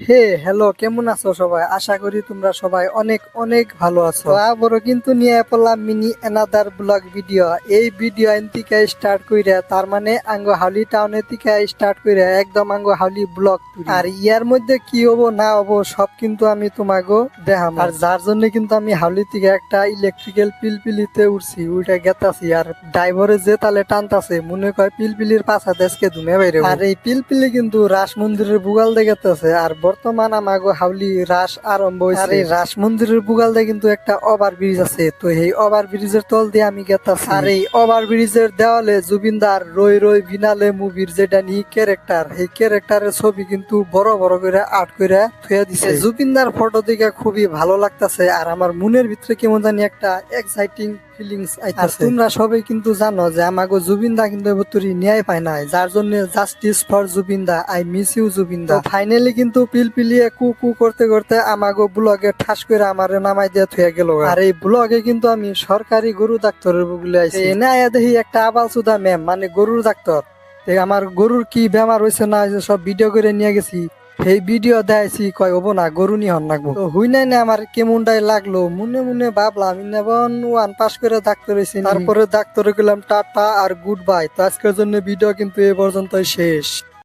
হে hello কেমন আছো সবাই? আশা করি তোমরা সবাই অনেক অনেক ভালো আছো। আবারও কিন্তু নিয়ে পড়লাম মিনি এনাদার ব্লগ ভিডিও এই ভিডিও থেকে স্টার্ট কইরা তার মানে আঙ্গো হাউলি টাউনের থেকে স্টার্ট কইরা একদম আঙ্গো হাউলি ব্লগ আর ইয়ার মধ্যে কি হব না হব সব কিন্তু আমি তোমাকে দেখাম। আর যার জন্য কিন্তু আমি হাউলি থেকে একটা ইলেকট্রিক্যাল পিলপিলিতে উঠছি উঠে গেতাছি। আর ড্রাইভারে যে তালে টানতাছে মনে কয় পিলপিলির পাছা দেশকে ধুমে বাইরে। আর এই পিলপিলি কিন্তু রাস মন্দিরের বুগাল দেখেতেছে আর বর্তমান আমাগো হাউলি রাস আরম্ভ হয়েছে আর এই রাস মন্দিরের বুগাল দিয়ে কিন্তু একটা ওভার ব্রিজ আছে। তো এই ওভার ব্রিজের তল দিয়ে আমি গেতাছি। আর এই ওভার ব্রিজের দেওয়ালে জুবিনদার রই রই ভিনালে মুভির যেটা নি ক্যারেক্টার এই ক্যারেক্টারের ছবি কিন্তু বড় বড় করে আর্ট করে থুয়ে দিছে। জুবিনদার ফটো দেখে খুবই ভালো লাগতাছে আর আমার মনের ভিতরে কেমন জানি একটা এক্সাইটিং ফিলিংস আইতাছে। তোমরা সবাই কিন্তু জানো যে আমাগো জুবিনদা কিন্তু এবতরি ন্যায় পায় নাই। যার জন্য জাস্টিস ফর জুবিনদা আই মিস ইউ জুবিনদা। ফাইনালি কিন্তু পিলপিলিয়ে কু কু করতে করতে আমাগো ব্লগে ঠাস করে আমার নামাই দিয়ে থুয়ে গেল আর এই ব্লগে কিন্তু আমি সরকারি গরু ডাক্তারের বলে আইছি। আয়া দেখি একটা আবাল সুদা ম্যাম মানে গরুর ডাক্তার। আমার গরুর কি বেমার হয়েছে না হয়েছে সব ভিডিও করে নিয়ে গেছি। সেই ভিডিও দেখাইছি কয় হব না গরু নিয়ে হন লাগবো। তো হুই নাই না আমার কেমনটাই লাগল মনে মনে ভাবলাম ইনেবন ওয়ান পাস করে ডাক্তার হয়েছি তারপরে ডাক্তারে গেলাম টাটা আর গুড বাই। তো আজকের জন্য ভিডিও কিন্তু এ পর্যন্তই শেষ।